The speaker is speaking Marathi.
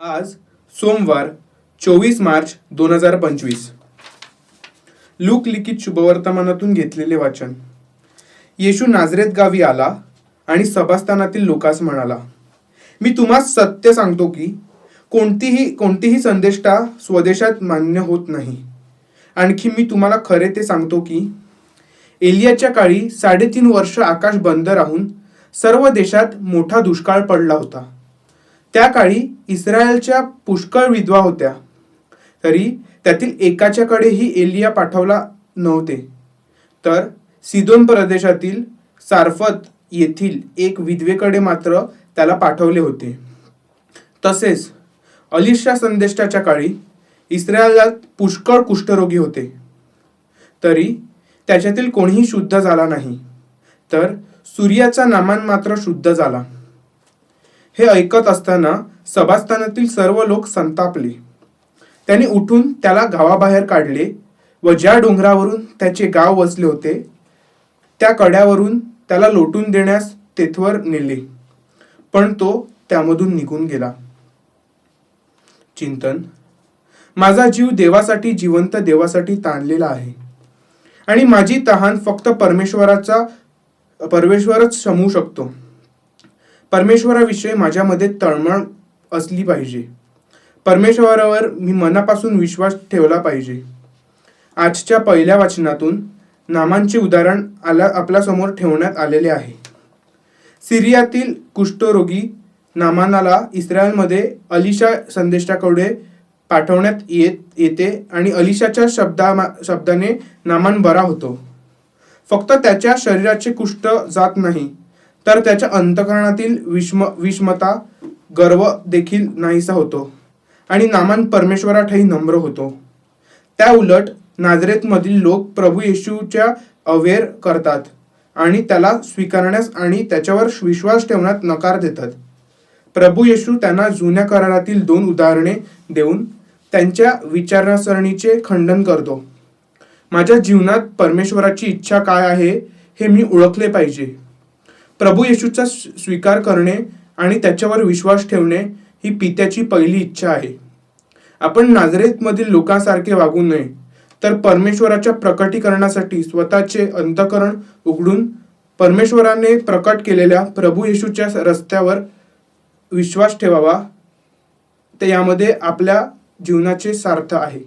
आज सोमवार चोवीस मार्च दोन हजार पंचवीस. लूक लिखित शुभवर्तमानातून घेतलेले वाचन. येशू नाझरेत गावी आला आणि सभास्थानातील लोकास म्हणाला मी तुम्हास सत्य सांगतो की कोणतीही कोणतीही संदेष्टा स्वदेशात मान्य होत नाही. आणखी मी तुम्हाला खरे ते सांगतो की एलियाच्या काळी साडेतीन वर्ष आकाश बंद राहून सर्व देशात मोठा दुष्काळ पडला होता. त्या काळी इस्रायलच्या पुष्कळ विधवा होत्या. तरी त्यातील एकाच्याकडेही एलिया पाठवला नव्हते. तर सिदोन प्रदेशातील सारफत येथील एक विधवेकडे मात्र त्याला पाठवले होते. तसेच अलिशा संदेष्टाच्या काळी इस्रायलात पुष्कळ कुष्ठरोगी होते. तरी त्याच्यातील कोणीही शुद्ध झाला नाही. तर सूर्याचा नामान मात्र शुद्ध झाला. हे ऐकत असताना सभास्थानातील सर्व लोक संतापले. त्याने उठून त्याला गावाबाहेर काढले व ज्या डोंगरावरून त्याचे गाव वसले होते त्या कड्यावरून त्याला लोटून देण्यास तेथवर नेले. पण तो त्यामधून निघून गेला. चिंतन माझा जीव देवासाठी जिवंत देवासाठी ताणलेला आहे आणि माझी तहान फक्त परमेश्वराचा परमेश्वरच शमवू शकतो. परमेश्वराविषयी माझ्यामध्ये तळमळ असली पाहिजे. परमेश्वरावर मी मनापासून विश्वास ठेवला पाहिजे. आजच्या पहिल्या वाचनातून नामांचे उदाहरण आला आपल्यासमोर ठेवण्यात आलेले आहे. सिरियातील कुष्ठरोगी नामानाला इस्रायलमध्ये अलिशा संदेशाकडे पाठवण्यात येत येते आणि अलिशाच्या शब्दा शब्दाने नामान बरा होतो. फक्त त्याच्या शरीराचे कुष्ठ जात नाही. तर त्याच्या अंतकरणातील विषम विषमता गर्व देखील नाहीसा होतो. आणि नामान परमेश्वराठाई नम्र होतो. त्या उलट नाझरेतमधील लोक प्रभू येशूच्या अवेर करतात आणि त्याला स्वीकारण्यास आणि त्याच्यावर विश्वास ठेवण्यात नकार देतात. प्रभू येशू त्यांना जुन्या करारातील दोन उदाहरणे देऊन त्यांच्या विचारसरणीचे खंडन करतो. माझ्या जीवनात परमेश्वराची इच्छा काय आहे हे मी ओळखले पाहिजे. प्रभू येशूचा स्वीकार करणे आणि त्याच्यावर विश्वास ठेवणे ही पित्याची पहिली इच्छा आहे. आपण नाझरेतमधील लोकांसारखे वागू नये तर परमेश्वराच्या प्रकटीकरणासाठी स्वतःचे अंतकरण उघडून परमेश्वराने प्रकट केलेल्या प्रभू येशूच्या रस्त्यावर विश्वास ठेवावा ते यामध्ये आपल्या जीवनाचे सार्थ आहे.